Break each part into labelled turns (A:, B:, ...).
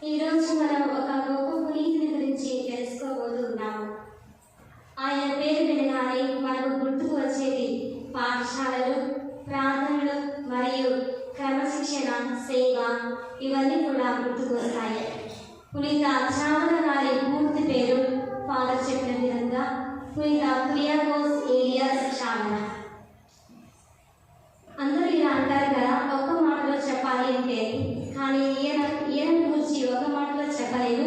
A: ఈ రోజు మనం ఒక గొప్ప పునీతుని గురించి తెలుసుకోబోతున్నాము. ఆయన పేరు వినగానే మనకు గుర్తుకు వచ్చేది పాఠశాలలు ప్రార్థనలు మరియు క్రమశిక్షణ సేవ ఇవన్నీ కూడా గుర్తుకు వస్తాయి పునీత చావల గారి పూర్తి పేరు ఫాదర్ చెప్పిన విధంగా పునీత కురియాగోస్ ఏలియస్ చావల అందరూ ఇలా అంటారు కదా ఒక్క మాటలో చెప్పాలి అంటే కానీ ఈయన ఈయన గురించి ఒక మాటలో చెప్పలేను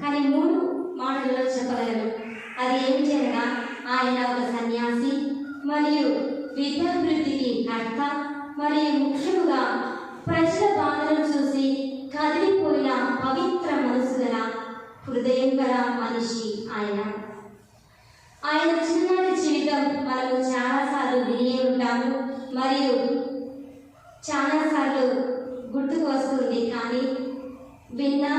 A: కానీ మూడు మాటలలో చెప్పగలను అది ఏమిటి అనగా ఆయన ఒక సన్యాసి మరియు విద్యాభివృద్ధికి కర్త మరియు ప్రజల బాధలను చూసి కదిలిపోయిన పవిత్ర మనసు గల హృదయం గల మనిషి ఆయన. ఆయన చిన్ననాటి జీవితం మనము చాలాసార్లు వినే ఉంటాము. మరియు చాలాసార్లు గుర్తుకు వస్తుంది కానీ విన్నా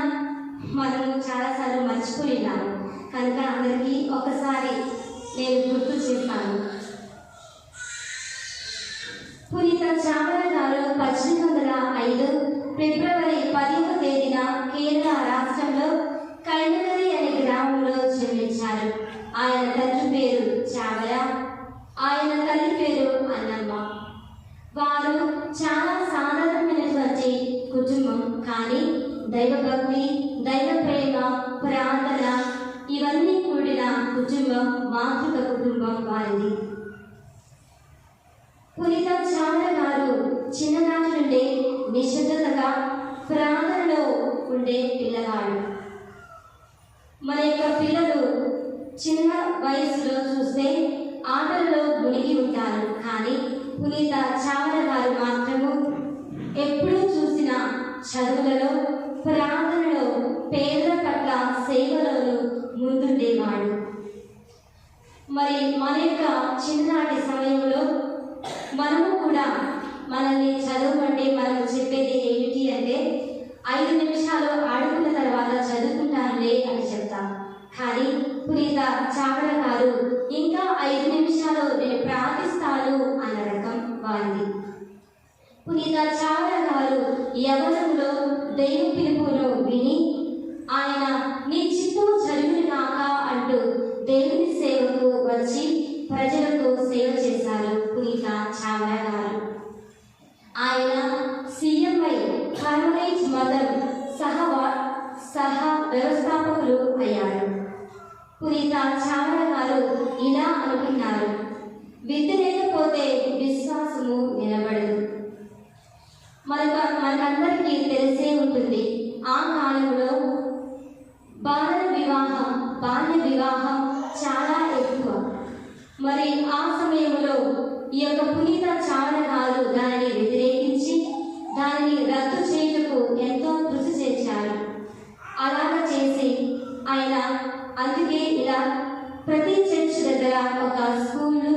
A: మనం చాలాసార్లు మర్చిపోయినాము కనుక అందరికీ ఒకసారి నేను గుర్తు చెప్పాను పునీత చాలా పద్దెనిమిది వందల ఐదు ఫిబ్రవరి పదిహేను తేదీన కేరళ రాష్ట్రంలో కైనగరి అనే గ్రామంలో జన్మించారు. ఆయన తండ్రి పేరు చావల ఆయన తల్లి పేరు అన్నమ్మ. వారు చాలా సాధారణమైనటువంటి కుటుంబం కానీ దైవభక్తి దైవ ప్రేమ ప్రార్థన ఇవన్నీ కూడిన కుటుంబం మాతృక కుటుంబం వారిది పునీత చావల గారు చిన్ననాటి నుండే నిశ్శబ్దతగా ప్రార్థనలో ఉండే పిల్లవాడు మన యొక్క పిల్లలు చిన్న వయసులో చూస్తే ఆటలలో మునిగి ఉంటారు కానీ పునీత చావల గారు మాత్రము. ఎప్పుడూ చూసిన చదువులలో ప్రార్థనలో పేదల పట్ల సేవలోను ముందుండేవాడు. మరి మన యొక్క చిన్ననాటి సమయంలో మనము కూడా మనల్ని చదవమంటే మనం చెప్పేది ఏమిటి అంటే ఐదు నిమిషాలు ఆడుకున్న తర్వాత చదువుకుంటానులే అని చెప్తాం. కానీ పునీత చావడ గారు ఇంకా ఐదు నిమిషాలు నేను ప్రార్థిస్తాను పునీత చాలా గారు యవనంలో దైవ పిలుపును విని ఆయన నీ చిత్తము జరుగును కాక అంటూ దేవుని సేవకు వచ్చి ప్రజలకు సేవ చేశారు పునీత చావడ గారు ఆయన సీఎంఐ కార్పొరేట్ మదర్ సహ సహ వ్యవస్థాపకులు అయ్యారు. పునీత చావడ గారు ఇలా అనుకున్నారు విద్య తెలిసే ఉంటుంది. ఆ కాలంలో బాల వివాహం బాల్య వివాహం చాలా ఎక్కువ. మరి ఆ సమయంలో ఈ యొక్క పునీత చావడ దానిని వ్యతిరేకించి దానిని రద్దు చేయుటకు ఎంతో కృషి చేశారు అలాగ చేసి ఆయన అందుకే ఇలా ప్రతి చర్చ్ దగ్గర ఒక స్కూళ్ళు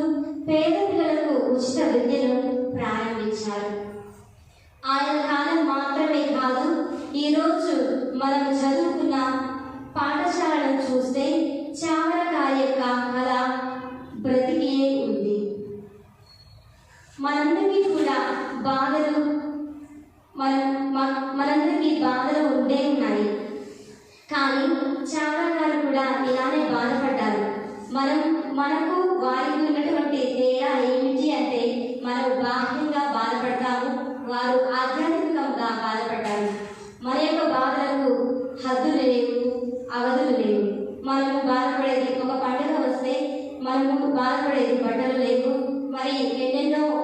A: పేద పిల్లలకు ఉచిత విద్యను ప్రారంభించారు ఆయన కాలం మాత్రమే కాదు ఈరోజు మనం చదువుకున్న పాఠశాలను చూస్తే చావడ గారి యొక్క కళ బ్రతికే ఉంది మనందరికీ కూడా బాధలు మన మనందరికీ బాధలు ఉండే ఉన్నాయి. కానీ చాలా వారు కూడా ఇలానే బాధపడ్డారు. మనం మనకు వారికి ఉన్నటువంటి తేడా ఏమిటి అంటే మనం బాహ్యంగా బాధపడతాము వారు ఆధ్యాత్మికంగా బాధపడ్డారు. మన యొక్క బాధలకు హద్దులు లేవు అవధులు లేవు. మనము బాధపడేది ఒక పండుగ వస్తే మనము బాధపడేది బట్టలు లేవు. మరి ఎన్నెన్నో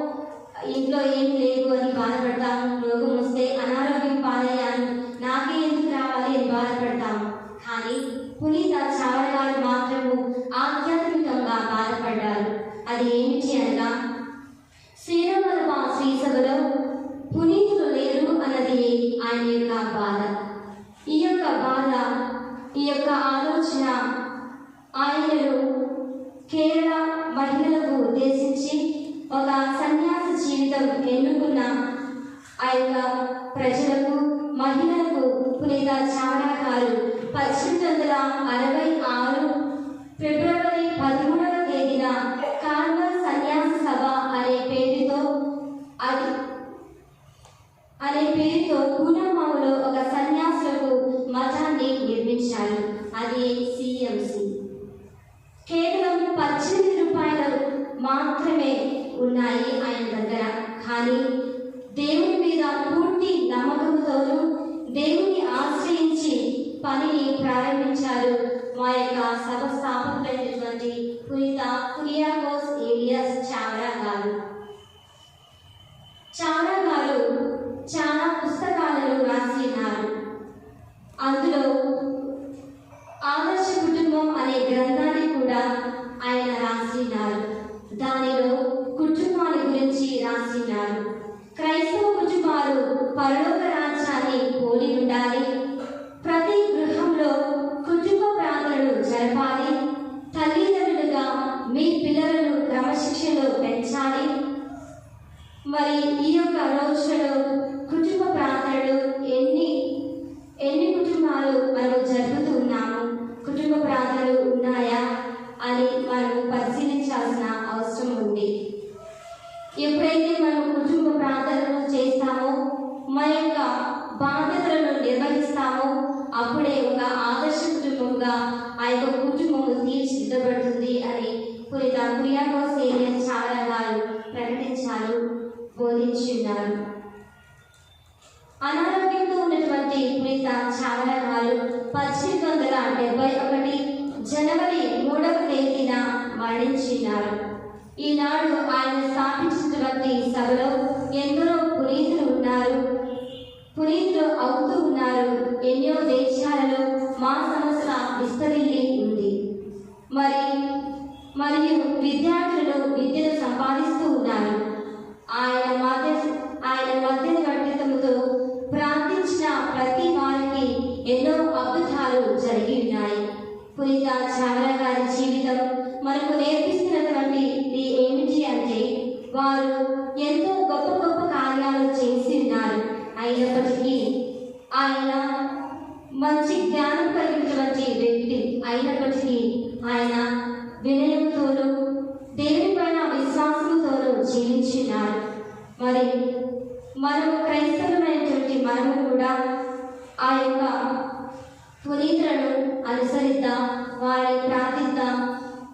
A: ఇంట్లో ఏం లేవు అని బాధపడతాము రోగం వస్తే అనారోగ్యం పాలయ్యాను. నాకే ఎందుకు రావాలి అని బాధపడతాము కానీ పునీత చావడగారు మాత్రము ఆధ్యాత్మికంగా బాధపడ్డారు. అది ఏమిటి అనగా శ్రీరంగ శ్రీ సభలో పునీతులు లేరు అన్నది ఆయన యొక్క బాధ. ఈ యొక్క బాధ ఈ యొక్క ఆలోచన ఆయనను కేరళ మహిళలకు ఉద్దేశించి ఒక సన్యాస జీవితం ఎన్నుకున్న ఆ యొక్క ప్రజలకు మహిళలకు పునీత చావడా గారు పద్దెనిమిది వందల అరవై ఆరు ఫిబ్రవరి పదమూడవ తేదీన కార్మల్ సన్యాస సభ అనే పేరుతో అది అనే పేరుతో పూనమావులో ఒక సన్యాసులకు మఠాన్ని నిర్మించారు. అది సిఎంసి. కేవలం పద్దెనిమిది రూపాయలు మాత్రమే ఉన్నాయి. ఆయన కానీ దేవుని మీద పూర్తి నమ్మకంతోనూ దేవుని ఆశ్రయించి పనిని ప్రారంభించారు. మా యొక్క సభ స్థాపకులైనటువంటి పునీత ఎప్పుడైతే మనం కుటుంబ ప్రార్థనలు చేస్తామో మన యొక్క బాధ్యతలను నిర్వహిస్తామో అప్పుడే ఒక ఆదర్శ కుటుంబంగా ఆ యొక్క కుటుంబము తీర్చిదిద్దబడుతుంది అని పురిత కురియాకోస్ ఏరియన్ చాలా వారు ప్రకటించారు బోధించున్నారు. అనారోగ్యంతో ఉన్నటువంటి పునీత చాలా వారు పద్దెనిమిది వందల డెబ్బై ఒకటి జనవరి మూడవ తేదీన మరణించినారు. ఈనాడు ఆయన స్థాపించినటువంటి సభలో ఎందరో పునీతులు ఉన్నారు. పునీతులు అవుతూ ఉన్నారు. ఎన్నో దేశాలలో మా సంస్థ విస్తరిల్లి ఉంది. మరి మరియు విద్యార్థులు విద్యను సంపాదిస్తూ ఉన్నారు. ఆయన మధ్య ఆయన మధ్య వర్తితముతో ప్రార్థించిన ప్రతి వారికి ఎన్నో అద్భుతాలు జరిగి ఉన్నాయి. పునీత చావల గారి జీవితం మనకు నేర్పిస్తున్నటువంటి ఏమిటి అంటే వారు ఎంతో గొప్ప గొప్ప కార్యాలు చేసి ఉన్నారు. అయినప్పటికీ ఆయన మంచి జ్ఞానం కలిగినటువంటి వ్యక్తి అయినప్పటికీ ఆయన వినయంతోనూ దేవుని పైన విశ్వాసంతోనూ జీవించినారు మరి మనము క్రైస్తవులైనటువంటి మనము కూడా ఆ యొక్క పునీతులను అనుసరిద్దాం వారిని ప్రార్థిద్దాం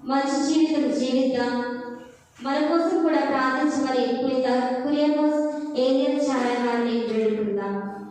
A: మంచి జీవితం జీవిద్దాం. మన కోసం కూడా ప్రార్థించమని పునీత కురియకోస్ ఏదైనా చాలా గారిని వేడుకుందాం.